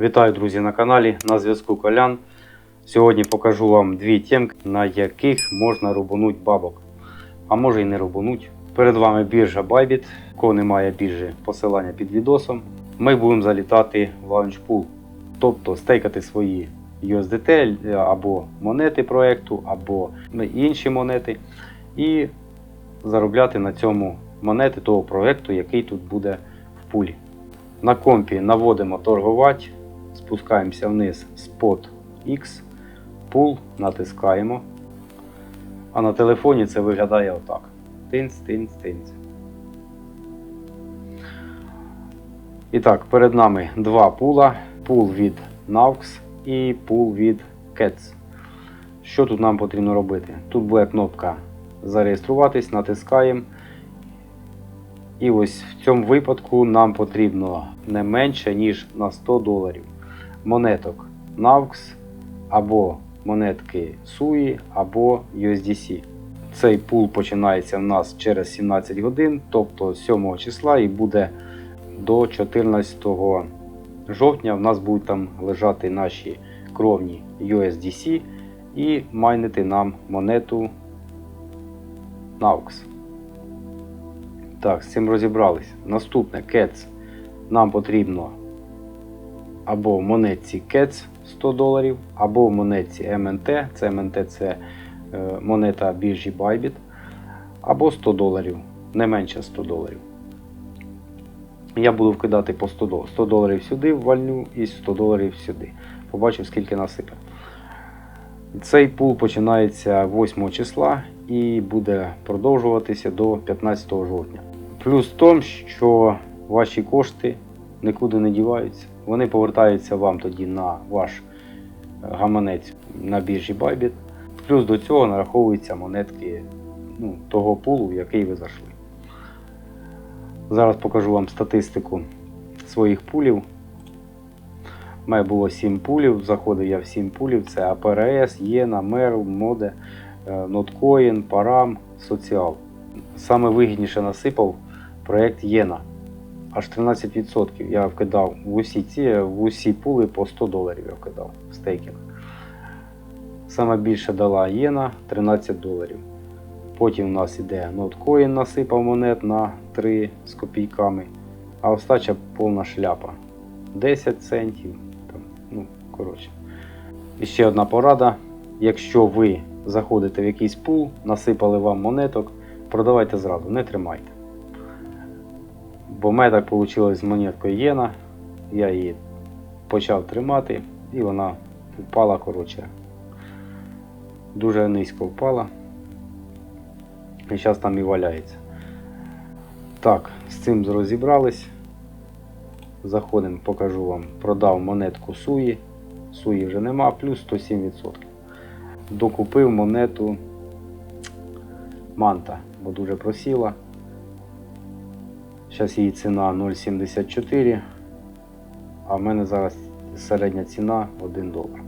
Вітаю, друзі, на каналі. На зв'язку Колян. Сьогодні покажу вам дві темки, на яких можна рубануть бабок. А може і не рубануть. Перед вами біржа Bybit. Кого немає біржі, посилання під відосом. Ми будемо залітати в лаунчпул. Тобто стейкати свої USDT або монети проекту, або інші монети. І заробляти на цьому монети того проекту, який тут буде в пулі. На компі наводимо торгувати, спускаємося вниз Spot X, пул, натискаємо. А на телефоні це виглядає отак. Тинц, тинц, тинц. І так, перед нами два пула. Пул від Naux і пул від Cats. Що тут нам потрібно робити? Тут буде кнопка зареєструватись, натискаємо. І ось в цьому випадку нам потрібно не менше, ніж на 100 доларів. Монеток NAVX або монетки SUI або USDC. Цей пул починається в нас через 17 годин, тобто 7 числа і буде до 14 жовтня. В нас будуть там лежати наші кровні USDC і майнити нам монету NAVX. Так, з цим розібрались. Наступне CATS. Нам потрібно або в монетці CATS 100 доларів, або в монетці MNT. Це MNT це е, монета біржі Bybit, або 100 доларів, не менше 100 доларів. Я буду вкидати по 100 доларів. 100 доларів сюди вальню і 100 доларів сюди. Побачив, скільки насипе. Цей пул починається 8 числа і буде продовжуватися до 15 жовтня. Плюс в тому, що ваші кошти нікуди не діваються. Вони повертаються вам тоді на ваш е, гаманець на біржі Bybit. Плюс до цього нараховуються монетки ну, того пулу, в який ви зайшли. Зараз покажу вам статистику своїх пулів. У мене було 7 пулів, заходив я в 7 пулів. Це АПРС, Єна, Мерл, Моде, е, Ноткоін, Парам, Соціал. Саме вигідніше насипав проєкт Єна. Аж 13% я вкидав в усі ці, в усі пули по 100 доларів я вкидав в стейкінг. Саме більше дала Єна 13 доларів. Потім у нас іде Ноткоін, насипав монет на 3 з копійками, а остача повна шляпа. 10 центів. Там, ну, коротше. І ще одна порада. Якщо ви заходите в якийсь пул, насипали вам монеток, продавайте зразу, не тримайте. Бо в мене так вийшло з монеткою Єна. Я її почав тримати і вона впала, коротше. Дуже низько впала. І зараз там і валяється. Так, з цим розібрались. Заходимо, покажу вам. Продав монетку Суї. Суї вже нема, плюс 107%. Докупив монету Манта, бо дуже просіла. Зараз її ціна 0,74, а в мене зараз середня ціна 1 долар.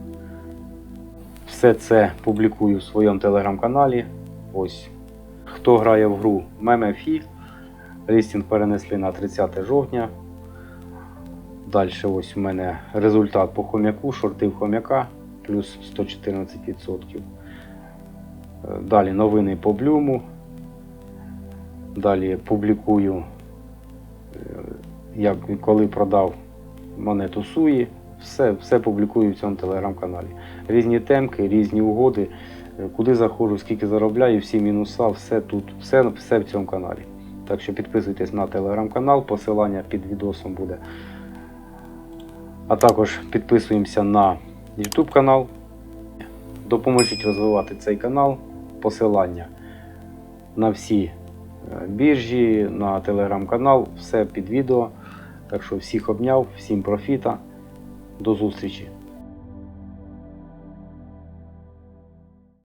Все це публікую в своєму телеграм-каналі. Ось. Хто грає в гру MemeFi, лістінг перенесли на 30 жовтня. Далі ось у мене результат по хомяку, шортив хомяка плюс 114%. Е, Далі новини по блюму. Далі публікую, як і коли продав монету Суї. Все, все публікую в цьому телеграм-каналі. Різні темки, різні угоди, е, куди заходжу, скільки заробляю, всі мінуса, все тут, все, все в цьому каналі. Так що підписуйтесь на телеграм-канал, посилання під відосом буде. А також підписуємося на YouTube канал. Допоможіть розвивати цей канал. Посилання на всі е, біржі, на телеграм-канал, все під відео. Так що всіх обняв, всім профіта. До зустрічі!